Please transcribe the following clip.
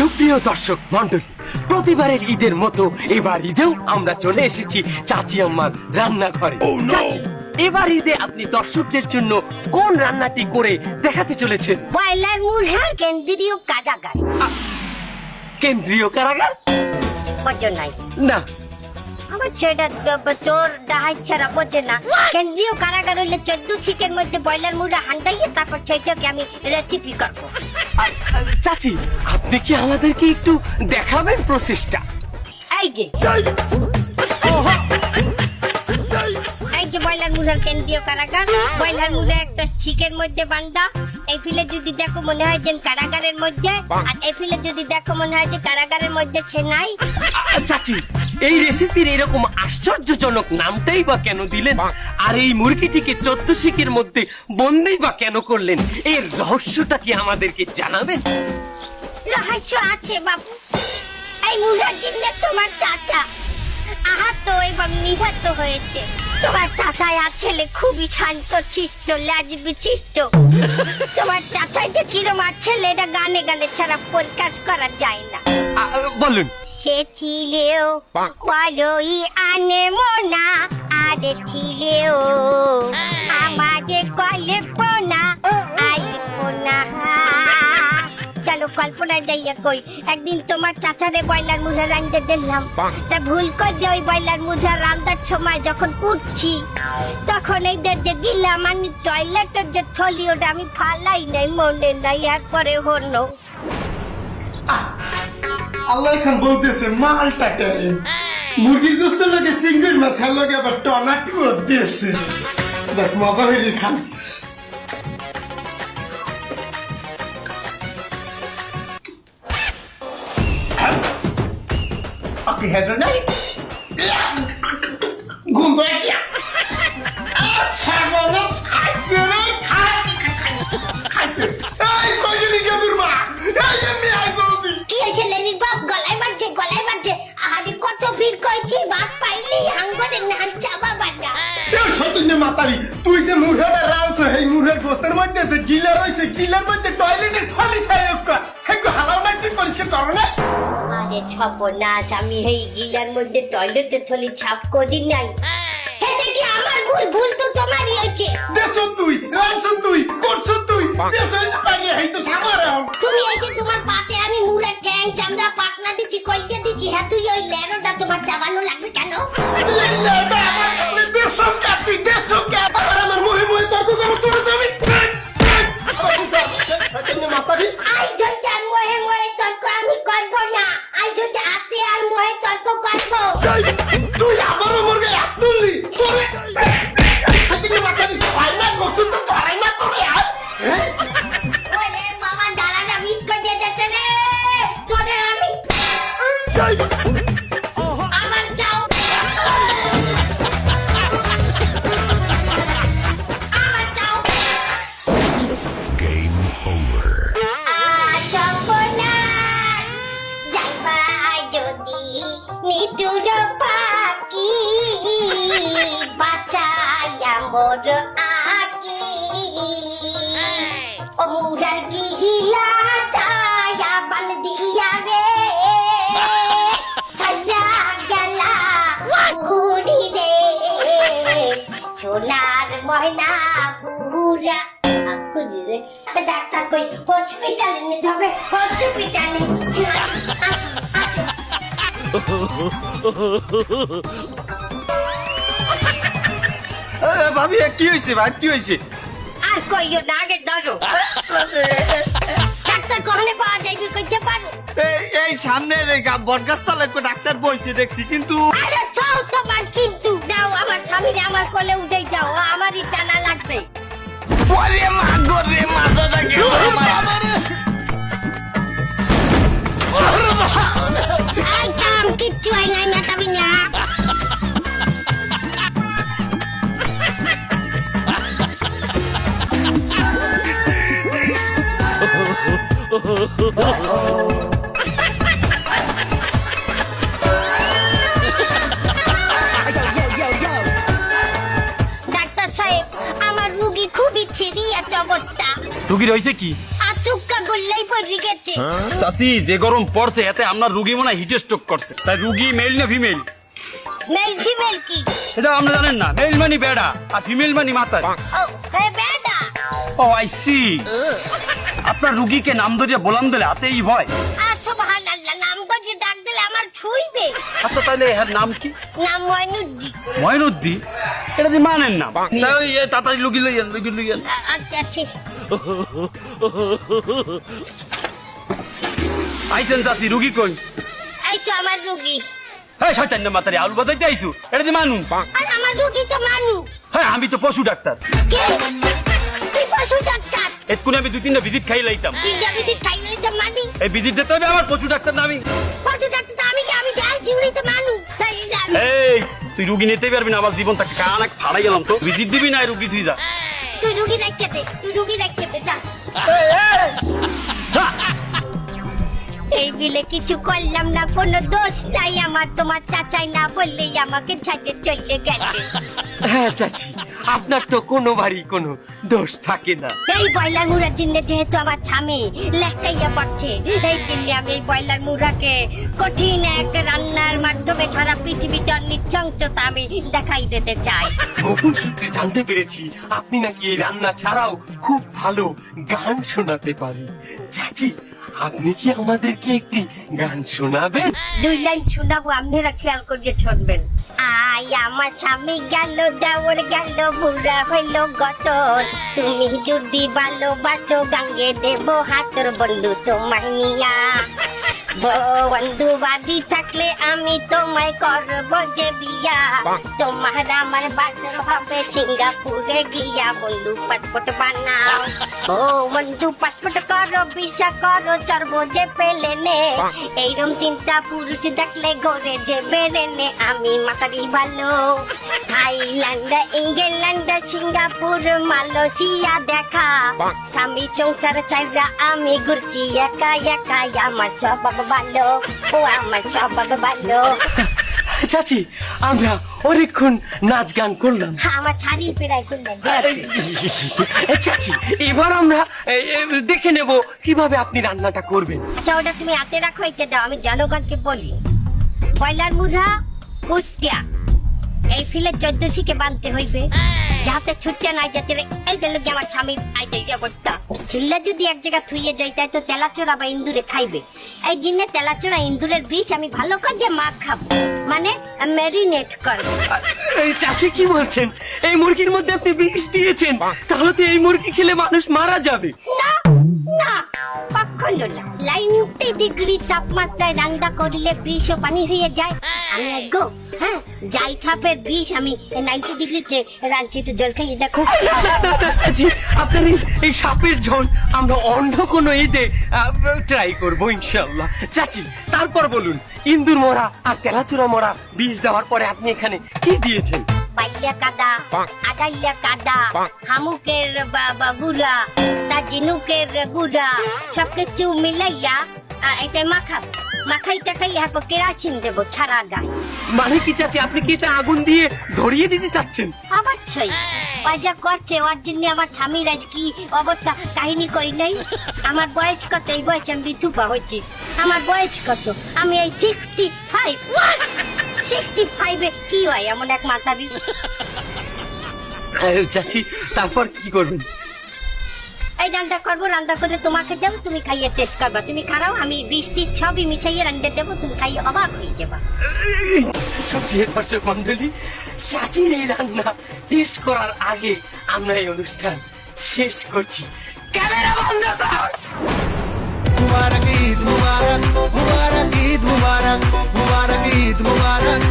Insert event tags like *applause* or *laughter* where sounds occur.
সুপ্রিয় দর্শক মন্ডলী প্রতিবারের ঈদের মতো এবার ঈদেও আমরা চলে এসেছি চাচি আম্মার রান্নাঘরে। চাচি এবার ঈদে আপনি দর্শকদের জন্য কোন রান্নাটি করে দেখাতে চলেছেন? বয়লার মুরহার কেন্দ্রীয় কারাগার। কেন্দ্রীয় কারাগার? নাই না সেটা চোর ডাহাই ছাড়া বোঝে না। কেন্দ্রীয় কারাগার হইলে চোদ্দ শিকের মধ্যে বয়লার মুরহা হান্দাইয়ে তারপর সেইটাকে আমি রেসিপি করব। চাচি আপনি কি আমাদেরকে একটু দেখাবেন প্রসেসটা এই যে। এই যে বয়লার মুরহার কেন্দ্রীয় কারাগার বয়লার মুরহা একটা শিকের মধ্যে বান্ধা। এই ফিলে যদি দেখো মনে হয় যে কারাগারের মধ্যে আর এই ফিলে যদি দেখো মনে হয় যে কারাগারের মধ্যে সে নাই। চাচি এই রেসিপির এরকম আশ্চর্যজনক নামটাই বা কেন দিলেন? আর এই মুরগিটিকে চোদ্দ শিকের মধ্যে বন্দি বা কেন করলেন? এর রহস্যটা কি আমাদেরকে জানাবেন? রহস্য আছে বাবু এই মুরাজিনে তোমার চাচা। আহত এবং নিহত হয়েছে। তোমার চাচাই আর ছেলে খুবই শান্ত চিষ্ট লাজ বিচিষ্ট তোমার চাচাই যে কিরম আর ছেলে এটা গানে গানে ছাড়া প্রকাশ করা যায় না। বলুন। সে ছিলেও বলোই আনে মোনা আর ছিলেও। কল্পনায় যাইয়া কই একদিন তোমার চাচারে বয়লার মুঝা রান্ধতে দিলাম তা ভুল করলে ওই বয়লার মুঝা রান্দার সময় যখন উঠছি তখন এইদের যে গিলাম আমি টয়লেটের যে থলি ওটা আমি ফালাই নাই মনে নাই এরপরে হলো। আল্লাহ এখন বলতেছে মালটা মুরগির গোস্ত লাগে সিঙ্গেল মাছ হ্যাঁ লগে আবার টমেটো দিয়েছে। দেখ মজা হইলি খান কি হয়েছে? বাপ গলায় বাজছে গলায় বাজছে। আরে কত ভিড় করেছি ভাত পাইলি হাঙ্গরে নান চাবা বান্না এ সতীনে মাতারি তুই যে মুরহাটা রালছ এই মুরহার গোস্তের মধ্যে যে গিলা রইছে গিলার মধ্যে টয়লেটের থলি থাকে একটা হেকু হালার মধ্যে পরিষ্কার করো না। আরে সর্বনাশ আমি এই গিলার মধ্যে টয়লেটে থলি ছাপ করি নাই। এটা কি আমার ভুল? ভুল তো তোমারই হয়েছে। দেশ তুই রালছ তুই করছ তুই। দেশ পারি হই তো সামার তুমি এই যে তোমার পাতে আমি মুড়ে ঠ্যাং চামড়া পাটনা দিচ্ছি কইতে দিছি হ্যাঁ তুই ওই লেরোটা যদি নিতুর পাখি বাঁচাইয়া মোর আকি। ও মুরার গিহিলা চায়া বান দিয়া রে। ছায়া গেলা উড়ি রে। সোনার ময়না পুরা ডাক্তার কই হসপিটালে নিতে হবে হসপিটালে ভাবি কি হয়েছে ভাই? কি হয়েছে আর কইও না আগে ধরো ডাক্তার কখনে পাওয়া যাইবে কইতে পারো? এই এই সামনের গা- একটা ডাক্তার বইছে দেখছি কিন্তু আরে চাও তোমার কিন্তু দাও আমার স্বামীরে আমার কোলে উঠে যাও আমারই ডাক্তার সাহেব আমার রুগী খুবই সিরিয়াস অবস্থা। রুগীর হয়েছে কি? আর চুক্কা গল্লাই পড়ে গেছে। চাচি যে গরম পড়ছে এতে আপনার রুগী মনে হয় হিটে স্ট্রোক করছে। তাই রুগী মেল না ফিমেল মেল ফিমেল কি? এটা আপনি জানেন না মেল মানি বেড়া আর ফিমেল মানি মাথায় ও বেটা ও আই সি আপনার রুগীকে নাম ধরিয়া বলাম দিলে হাতেই ভয়। আর সুবহানাল্লাহ নাম করে ডাক দিলে আমার ছুইবে। আচ্ছা তাহলে এর নাম কি? নাম ময়নুদ্দিন ময়নুদ্দি এটা দিয়ে মানেন না তাই এ তাড়াতাড়ি লইয়েন লইয়েন আ- আচ্ছা ঠিক আইছেন চাচি রুগী কই? এই তো আমার রুগী। হ্যাঁ শয়তান না মাতারি আলু বাদাইতে আইছু? এটা দিয়ে মানু। আর আমার রুগী তো মানু। হ্যাঁ আমি তো পশু ডাক্তার। কে? পশু ডাক্তার এক্ষুনি আমি দুই তিনটা ভিজিট খাই লাইতাম তিনটা মানি। এই ভিজিট দিতে হবে আমার পশু ডাক্তার না আমি পশু ডাক্তার তো আমি কি? আমি যাই জিউরি তো এই তুই রুগী নিতে পারবি না আমার জীবন তাকে কান এক ফাড়াই গেলাম তো। ভিজিট দিবি না রুগী তুই যা। তুই রুগী দেখতে তুই রুগী দেখতে যা! এই বিলে কিছু করলাম না কোনো দোষ নাই আমার তোমার চাচাই না বললেই আমাকে ছাড়ে চলে গেছে। হ্যাঁ চাচি আপনার তো কোনো বাড়ি কোনো দোষ থাকে না। এই বয়লার মুড়ার জন্য যেহেতু আমার স্বামী লেখাইয়া পড়ছে এই জন্য আমি এই বয়লার মুড়াকে কঠিন এক রান্নার মাধ্যমে সারা পৃথিবীতে নিঃসংসতা আমি দেখাই দিতে চাই। গোপন সূত্রে জানতে পেরেছি আপনি নাকি এই রান্না ছাড়াও খুব ভালো গান শোনাতে পারেন। চাচি আপনি কি আমাদেরকে একটি গান শোনাবেন? দুই লাইন শোনাবো, আপনারা খেয়াল করিয়ে শুনবেন আই, আমার স্বামী গেল দেওর গেল, বুড়া হইল গতর। তুমি যদি ভালোবাসো, গাঙ্গে দেব হাতর বন্ধু তোমায় নিয়া। বন্ধু বাজি থাকলে আমি তোমায় করব যে বিয়া। তোমার আমার বাজার হবে সিঙ্গাপুরে গিয়া বন্ধু পাসপোর্ট বানাও। ও বন্ধু পাসপোর্ট করো ভিসা করো চড়বো যে পেলে নে এইরকম চিন্তা পুরুষ দেখলে ঘরে যে বেড়ে নে আমি মাতারি ভালো। থাইল্যান্ড ইংল্যান্ড সিঙ্গাপুর মালয়েশিয়া দেখা। স্বামী সংসার চাইরা আমি ঘুরছি একা একা আমার স্বভাব ভালো ও আমার স্বভাব ভালো। *laughs* চাচি আমরা অনেকক্ষণ নাচ গান করলাম। আমার ছাড়ি পেরাই করলাম চাচি এবার আমরা দেখে নেব কীভাবে আপনি রান্নাটা করবেন। আচ্ছা ওটা তুমি হাতে রাখো এটা দাও আমি জনগণকে বলি। কয়লার মুড়া কুটিয়া এই ফিলে চোদ্দ বানতে হইবে। যাতে ছুটতে নাই যেতে এই দিল আমার স্বামীর আইডাই অবস্থা ছিল্লা যদি এক জায়গা থুইয়ে যাই তাই তো তেলাচোরা বা ইন্দুরে খাইবে। এই জন্য তেলাচোরা ইন্দুরের বিষ আমি ভালো কাজে মা খাব। মানে ম্যারিনেট করব এই চাচি কি বলছেন? এই মুরগির মধ্যে আপনি বিষ দিয়েছেন। তাহলে তো এই মুরগি খেলে মানুষ মারা যাবে। না না কখনো না। লাইনটি ডিগ্রি তাপমাত্রায় রান্না করলে বিষ ও পানি হয়ে যায়। আমি গো হ্যাঁ যাই খাপের বিষ আমি নাইনটি ডিগ্রিতে রাঁধছি তো জল খাইয়ে দেখো। চাচি আপনার এই- এই সাপের ঝোল আমরা অন্য কোনো ঈদে ট্রাই করব ইনশাল্লাহ চাচি তারপর বলুন ইন্দুর মরা আর তেলাচুরা মরা বিষ দেওয়ার পরে আপনি এখানে কি দিয়েছেন? পাইয়া কাদা আগাইয়া কাদা হামুকের বা- বা গুড়া তা জিনুকের গুড়া সবকিছু মিলাইয়া এটা মাখাবো মাখাই টাকাই এরপর কেরাসিন দেবো ছাড়া গায়ে মানে কি চাচি আপনি কি এটা আগুন দিয়ে ধরিয়ে দিতে চাচ্ছেন? অবশ্যই। ওই যা করছে ওর জন্য আমার স্বামীর আজ কি অবস্থা কাহিনী কই নাই? আমার বয়স কত? এই বয়সে আমি বিধুপা আমার বয়স কত? আমি এই সিক্সটি ফাইভ সিক্সটি ফাইভে কি হয় এমন এক আহ, চাচি তারপর কি করবেন? রান্না করব রান্না করে তোমাকে দেবো তুমি খাইয়ে টেস্ট করবা। তুমি খারাও আমি বৃষ্টি সবই মিছাইয়ে রান্না দেবো তুমি খাইয়ে অবাক হয়ে যাবা। সুপ্রিয় দর্শক মন্ডলী চাচির এই রান্না টেস্ট করার আগে আমরা এই অনুষ্ঠান শেষ করছি। ক্যামেরা বন্ধ কর! মুবারক ঈদ মুবারক মুবারক ঈদ মুবারক মুবারক ঈদ মুবারক।